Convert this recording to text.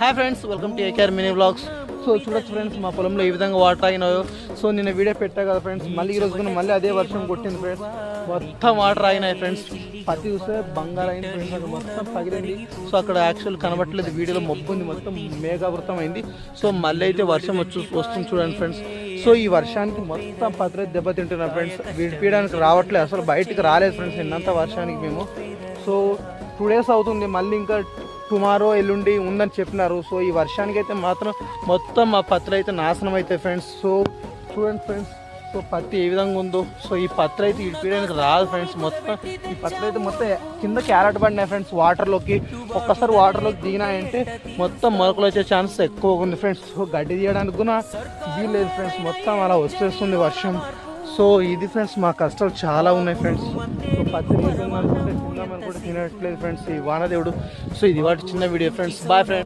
Hi friends welcome to AKR mini blogs so చూడొచ్చు friends మా పొలంలో ఏ విధంగా వాటర్ ఆగినాయో. సో నిన్న వీడియో పెట్టా కదా ఫ్రెండ్స్ మళ్ళీ ఈ రోజు కూడా మళ్ళీ అదే వర్షం కొట్టింది ఫ్రెండ్స్ మొత్తం వాటర్ ఆగినాయి ఫ్రెండ్స్ పత్తి చూస్తే బంగారు అయింది ఫ్రెండ్స్ అక్కడ మొత్తం పగిలింది. సో అక్కడ యాక్చువల్ కనబట్టలేదు వీడియోలో మబ్బు ఉంది మొత్తం మేఘావృతం అయింది. సో మళ్ళీ అయితే వర్షం వచ్చి వస్తుంది చూడండి ఫ్రెండ్స్ సో ఈ వర్షానికి మొత్తం పత్రి దెబ్బతింటున్నాం ఫ్రెండ్స్ విడిపించడానికి రావట్లేదు అసలు బయటికి రాలేదు ఫ్రెండ్స్ నిన్నంత వర్షానికి మేము. సో టూ డేస్ అవుతుంది మళ్ళీ ఇంకా టుమారో ఎల్లుండి ఉందని చెప్పినారు. సో ఈ వర్షానికి అయితే మాత్రం మొత్తం మా పత్తులు అయితే నాశనం అవుతాయి ఫ్రెండ్స్ సో చూడండి ఫ్రెండ్స్ సో పత్తి ఏ విధంగా ఉందో. సో ఈ పత్ర అయితే ఇడిపించడానికి రాదు ఫ్రెండ్స్ మొత్తం ఈ పత్ర అయితే మొత్తం కింద క్యారెట్ పడినాయి ఫ్రెండ్స్ వాటర్లోకి ఒక్కసారి వాటర్లోకి దిగినాయంటే మొత్తం మొలకలు వచ్చే ఛాన్స్ ఎక్కువ ఉంది ఫ్రెండ్స్ సో గడ్డి తీయడానికి కూడా వీలు ఫ్రెండ్స్ మొత్తం అలా వచ్చేస్తుంది వర్షం. సో ఇది ఫ్రెండ్స్ మా కష్టాలు చాలా ఉన్నాయి ఫ్రెండ్స్ సో పత్తి తీసుకుందాం తినట్లేదు ఫ్రెండ్స్ ఈ వానదేవుడు సో ఇది వాటి చిన్న వీడియో ఫ్రెండ్స్ బాయ్ ఫ్రెండ్స్